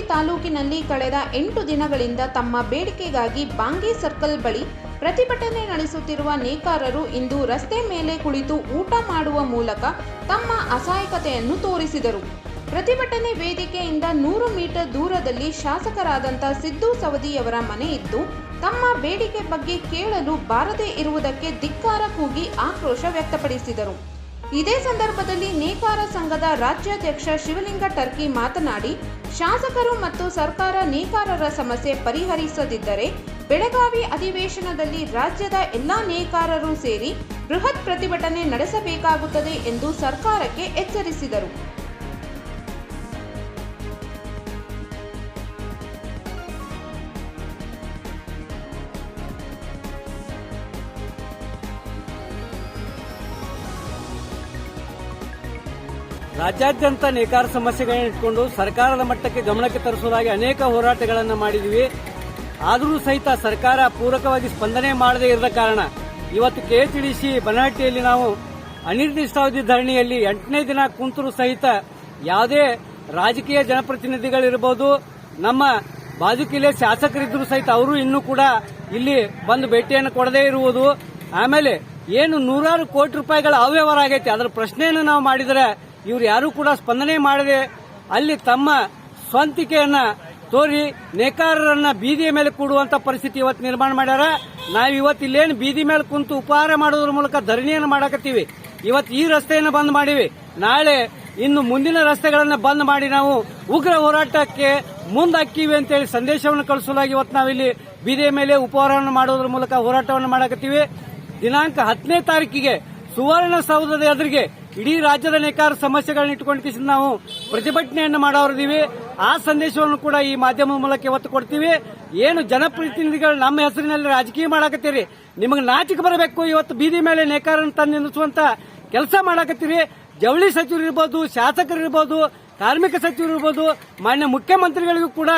ತಾಲೂಕಿನಲ್ಲಿ ಕಳೆದ ಎಂಟು ದಿನಗಳಿಂದ ತಮ್ಮ ಬೇಡಿಕೆಗಾಗಿ ಬಾಂಗಿ ಸರ್ಕಲ್ ಬಳಿ ಪ್ರತಿಭಟನೆ ನಡೆಸುತ್ತಿರುವ ನೇಕಾರರು ಇಂದು ರಸ್ತೆ ಮೇಲೆ ಕುಳಿತು ಊಟ ಮಾಡುವ ಮೂಲಕ ತಮ್ಮ ಅಸಹಾಯಕತೆಯನ್ನು ತೋರಿಸಿದರು. ಪ್ರತಿಭಟನೆ ವೇದಿಕೆಯಿಂದ ನೂರು ಮೀಟರ್ ದೂರದಲ್ಲಿ ಶಾಸಕರಾದಂಥ ಸಿದ್ದು ಸವದಿಯವರ ಮನೆ ಇದ್ದು, ತಮ್ಮ ಬೇಡಿಕೆ ಬಗ್ಗೆ ಕೇಳಲು ಬಾರದೇ ಇರುವುದಕ್ಕೆ ಧಿಕ್ಕಾರ ಕೂಗಿ ಆಕ್ರೋಶ ವ್ಯಕ್ತಪಡಿಸಿದರು. ಇದೇ ಸಂದರ್ಭದಲ್ಲಿ ನೇಕಾರ ಸಂಘದ ರಾಜ್ಯಾಧ್ಯಕ್ಷ ಶಿವಲಿಂಗ ಟರ್ಕಿ ಮಾತನಾಡಿ, ಶಾಸಕರು ಮತ್ತು ಸರ್ಕಾರ ನೇಕಾರರ ಸಮಸ್ಯೆ ಪರಿಹರಿಸದಿದ್ದರೆ ಬೆಳಗಾವಿ ಅಧಿವೇಶನದಲ್ಲಿ ರಾಜ್ಯದ ಎಲ್ಲಾ ನೇಕಾರರು ಸೇರಿ ಬೃಹತ್ ಪ್ರತಿಭಟನೆ ನಡೆಸಬೇಕಾಗುತ್ತದೆ ಎಂದು ಸರ್ಕಾರಕ್ಕೆ ಎಚ್ಚರಿಸಿದರು. ರಾಜ್ಯಾದ್ಯಂತ ನೇಕಾರ ಸಮಸ್ಯೆಗಳನ್ನ ಇಟ್ಕೊಂಡು ಸರ್ಕಾರದ ಮಟ್ಟಕ್ಕೆ ಗಮನಕ್ಕೆ ತರಿಸುವುದಾಗಿ ಅನೇಕ ಹೋರಾಟಗಳನ್ನು ಮಾಡಿದ್ವಿ. ಆದರೂ ಸಹಿತ ಸರ್ಕಾರ ಪೂರಕವಾಗಿ ಸ್ಪಂದನೆ ಮಾಡದೇ ಇರದ ಕಾರಣ ಇವತ್ತು ಕೆಎಚ್ಡಿಸಿ ಬನಹಟ್ಟಿಯಲ್ಲಿ ನಾವು ಅನಿರ್ದಿಷ್ಟಾವಧಿ ಧರಣಿಯಲ್ಲಿ ಎಂಟನೇ ದಿನ ಕುಂತರೂ ಸಹಿತ ಯಾವುದೇ ರಾಜಕೀಯ ಜನಪ್ರತಿನಿಧಿಗಳಿರಬಹುದು ನಮ್ಮ ಬಾಜುಕಿಲೆ ಶಾಸಕರಿದ್ದರೂ ಸಹಿತ ಅವರು ಇನ್ನೂ ಕೂಡ ಇಲ್ಲಿ ಬಂದು ಭೇಟಿಯನ್ನು ಕೊಡದೇ ಇರುವುದು. ಆಮೇಲೆ ಏನು ನೂರಾರು ಕೋಟಿ ರೂಪಾಯಿಗಳ ಅವ್ಯವಹಾರ ಆಗೈತೆ. ಅದರ ಪ್ರಶ್ನೆಯನ್ನು ನಾವು ಮಾಡಿದರೆ ಇವ್ರು ಯಾರು ಕೂಡ ಸ್ಪಂದನೆ ಮಾಡದೆ ಅಲ್ಲಿ ತಮ್ಮ ಸ್ವಂತಿಕೆಯನ್ನ ತೋರಿ ನೇಕಾರರನ್ನ ಬೀದಿಯ ಮೇಲೆ ಕೂಡುವಂತ ಪರಿಸ್ಥಿತಿ ಇವತ್ತು ನಿರ್ಮಾಣ ಮಾಡ್ಯಾರ. ನಾವು ಇವತ್ತು ಇಲ್ಲೇನು ಬೀದಿ ಮೇಲೆ ಕುಂತು ಉಪಹಾರ ಮಾಡೋದ್ರ ಮೂಲಕ ಧರಣಿಯನ್ನು ಮಾಡಕತ್ತೀವಿ. ಇವತ್ತು ಈ ರಸ್ತೆಯನ್ನು ಬಂದ್ ಮಾಡಿವಿ. ನಾಳೆ ಇನ್ನು ಮುಂದಿನ ರಸ್ತೆಗಳನ್ನ ಬಂದ್ ಮಾಡಿ ನಾವು ಉಗ್ರ ಹೋರಾಟಕ್ಕೆ ಮುಂದಾಕ್ಕಿವಿ ಅಂತೇಳಿ ಸಂದೇಶವನ್ನು ಕಳಿಸಲಾಗಿ ಇವತ್ತು ನಾವಿಲ್ಲಿ ಬೀದಿಯ ಮೇಲೆ ಉಪಹಾರವನ್ನು ಮಾಡೋದ್ರ ಮೂಲಕ ಹೋರಾಟವನ್ನು ಮಾಡಕತ್ತೀವಿ. ದಿನಾಂಕ ಹತ್ತನೇ ತಾರೀಕಿಗೆ ಸುವರ್ಣ ಸೌಧದ ಎದುರಿಗೆ ಇಡೀ ರಾಜ್ಯದ ನೇಕಾರ ಸಮಸ್ಯೆಗಳನ್ನ ಇಟ್ಕೊಂಡು ನಾವು ಪ್ರತಿಭಟನೆಯನ್ನು ಮಾಡೋರಿದ್ದೀವಿ ಆ ಸಂದೇಶವನ್ನು ಕೂಡ ಈ ಮಾಧ್ಯಮ ಮೂಲಕ ಇವತ್ತು ಕೊಡ್ತೀವಿ. ಏನು ಜನಪ್ರತಿನಿಧಿಗಳು ನಮ್ಮ ಹೆಸರಿನಲ್ಲಿ ರಾಜಕೀಯ ಮಾಡಾಕತ್ತೀರಿ? ನಿಮಗೆ ನಾಚಿಕೆ ಬರಬೇಕು. ಇವತ್ತು ಬೀದಿ ಮೇಲೆ ನೇಕಾರನ್ನು ತಂದು ನಿಲ್ಲಿಸುವಂತ ಕೆಲಸ ಮಾಡಾಕತ್ತೀರಿ. ಜವಳಿ ಸಚಿವರು ಇರ್ಬೋದು, ಶಾಸಕರು ಇರ್ಬೋದು, ಕಾರ್ಮಿಕ ಸಚಿವರು ಇರ್ಬೋದು, ಮಾನ್ಯ ಮುಖ್ಯಮಂತ್ರಿಗಳಿಗೂ ಕೂಡ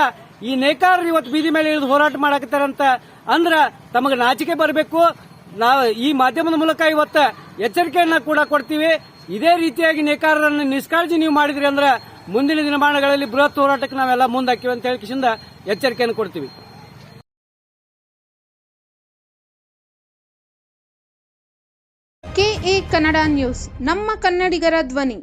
ಈ ನೇಕಾರರು ಇವತ್ತು ಬೀದಿ ಮೇಲೆ ಇಳಿದು ಹೋರಾಟ ಮಾಡಾಕತ್ತಾರಂತ ಅಂದ್ರ ತಮಗೆ ನಾಚಿಕೆ ಬರಬೇಕು. ನಾವು ಈ ಮಾಧ್ಯಮದ ಮೂಲಕ ಇವತ್ತ ಎಚ್ಚರಿಕೆಯನ್ನ ಕೂಡ ಕೊಡ್ತೀವಿ. ಇದೇ ರೀತಿಯಾಗಿ ನೇಕಾರರನ್ನು ನಿಷ್ಕಾಳಜಿ ನೀವು ಮಾಡಿದ್ರಿ ಅಂದ್ರೆ ಮುಂದಿನ ದಿನಮಾನಗಳಲ್ಲಿ ಬೃಹತ್ ಹೋರಾಟಕ್ಕೆ ನಾವೆಲ್ಲ ಮುಂದಾಕಿವಿ ಅಂತ ಹೇಳಿ ಕಿಶಿಂದ ಎಚ್ಚರಿಕೆಯನ್ನು ಕೊಡ್ತೀವಿ. ಕೆಎ ಕನ್ನಡ ನ್ಯೂಸ್, ನಮ್ಮ ಕನ್ನಡಿಗರ ಧ್ವನಿ.